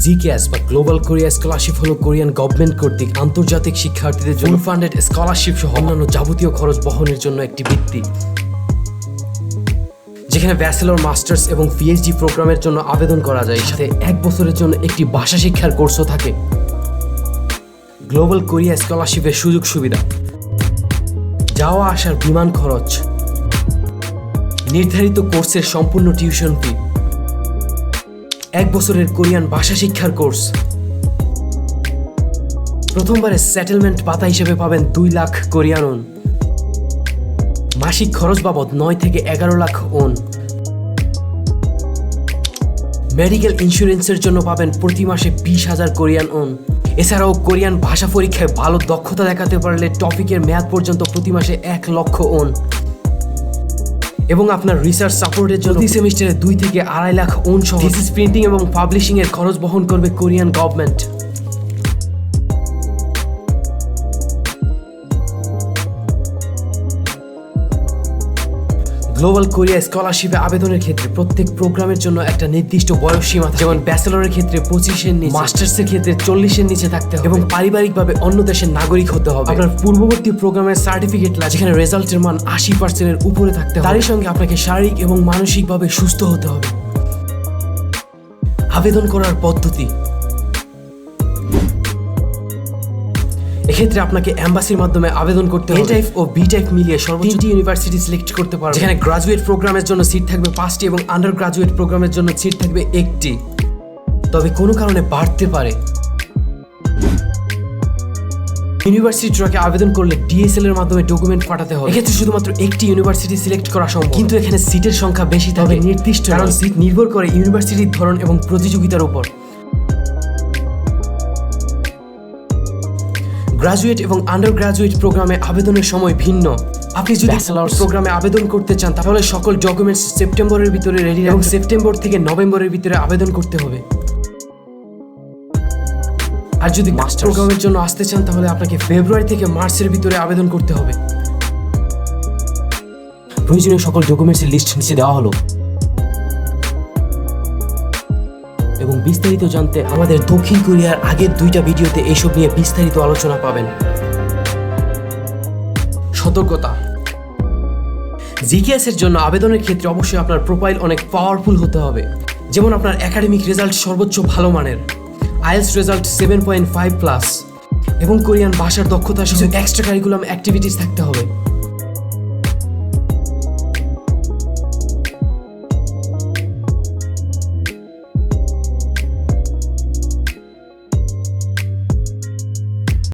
GKS বা global Korea scholarship হলো Korean government কর্তৃক আন্তর্জাতিক শিক্ষার্থীদের জন্য ফান্ডেড স্কলারশিপ সহ অন্যান্য যাবতীয় খরচ বহনের জন্য একটি বৃত্তি যেখানে ব্যাচেলর মাস্টার্স এবং পিএইচডি প্রোগ্রামের জন্য আবেদন করা যায়। সাথে এক বছরের জন্য একটি ভাষা শিক্ষার কোর্সও থাকে। গ্লোবাল কোরিয়া স্কলারশিপের সুযোগ সুবিধা। যাওয়া আসার বিমান খরচ। নির্ধারিত কোর্সের সম্পূর্ণ টিউশন ফি এক বছরের কোরিয়ান ভাষা শিক্ষার কোর্স। প্রথমবারে সেটেলমেন্ট পাতা হিসেবে পাবেন দুই লাখ কোরিয়ান ওন। মাসিক খরচ বাবদ নয় থেকে এগারো লাখ ওন। মেডিকেল ইন্স্যুরেন্সের জন্য পাবেন প্রতি মাসে বিশ হাজার কোরিয়ান ওন। এছাড়াও কোরিয়ান ভাষা পরীক্ষায় ভালো দক্ষতা দেখাতে পারলে টপিকের মেয়াদ পর্যন্ত প্রতি মাসে এক লক্ষ ওন। এবং আপনার রিসার্চ সাপোর্টের জন্য সেমিস্টারে দুই থেকে আড়াই লাখ ওন সহ থিসিস প্রিন্টিং এবং পাবলিশিং এর খরচ বহন করবে কোরিয়ান গভর্নমেন্ট গ্লোবাল কোরিয়া স্কলারশিপে আবেদনের ক্ষেত্রে প্রত্যেক প্রোগ্রামের জন্য একটা নির্দিষ্ট বয়স সীমা। যেমন ব্যাচেলরের ক্ষেত্রে পঁচিশের নিচে মাস্টার্সের ক্ষেত্রে চল্লিশের নিচে থাকতে হবে। এবং পারিবারিকভাবে অন্য দেশের নাগরিক হতে হবে। আপনার পূর্ববর্তী প্রোগ্রামের সার্টিফিকেট লাগে যেখানে রেজাল্টের মান আশি পার্সেন্টের উপরে থাকতে হবে। তারই সঙ্গে আপনাকে শারীরিক এবং মানসিকভাবে সুস্থ হতে হবে। আবেদন করার পদ্ধতি এক্ষেত্রে আপনাকে এম্বাসির মাধ্যমে আবেদন করতে হবে। এ টাইপ ও বি টাইপ মিলিয়ে সর্বোচ্চ তিনটি ইউনিভার্সিটি সিলেক্ট করতে পারবেন। যেখানে গ্রাজুয়েট প্রোগ্রামের জন্য সিট থাকবে পাঁচটি এবং আন্ডার গ্রাজুয়েট প্রোগ্রামের জন্য সিট থাকবে একটি। তবে কোনো কারণে বাড়তে পারে। ইউনিভার্সিটি ট্রাকে আবেদন করলে ডিএসএল এর মাধ্যমে ডকুমেন্ট পাঠাতে হবে। এক্ষেত্রে শুধুমাত্র একটি ইউনিভার্সিটি সিলেক্ট করা সম্ভব। কিন্তু এখানে সিটের সংখ্যা বেশি তবে নির্দিষ্ট কারণ সিট নির্ভর করে ইউনিভার্সিটির ধরন এবং প্রতিযোগিতার উপর। গ্রাজুয়েট এবং আন্ডার গ্রাজুয়েট প্রোগ্রামে আবেদনের সময় ভিন্ন। আপনি যদি ব্যাচেলার্স প্রোগ্রামে আবেদন করতে চান তাহলে সকল ডকুমেন্টস সেপ্টেম্বরের ভিতরে রেডি এবং সেপ্টেম্বর থেকে নভেম্বরের ভিতরে আবেদন করতে হবে। আর যদি মাস্টার প্রোগ্রামের জন্য আসতে চান তাহলে আপনাকে ফেব্রুয়ারি থেকে মার্চের ভিতরে আবেদন করতে হবে। প্রয়োজনীয় সকল ডকুমেন্টসের লিস্ট নিচে দেওয়া হলো। এবং বিস্তারিত জানতে আমাদের দক্ষিণ কোরিয়ার আগের দুইটা ভিডিওতে এইসব নিয়ে বিস্তারিত আলোচনা পাবেন। সতর্কতা। জিকেএস এর জন্য আবেদনের ক্ষেত্রে অবশ্যই আপনার প্রোফাইল অনেক পাওয়ারফুল হতে হবে। যেমন আপনার একাডেমিক রেজাল্ট সর্বোচ্চ ভালো মানের, IELTS result seven point five plus এবং কোরিয়ান ভাষার দক্ষতা সহ এক্সট্রা কারিকুলাম অ্যাক্টিভিটিস থাকতে হবে।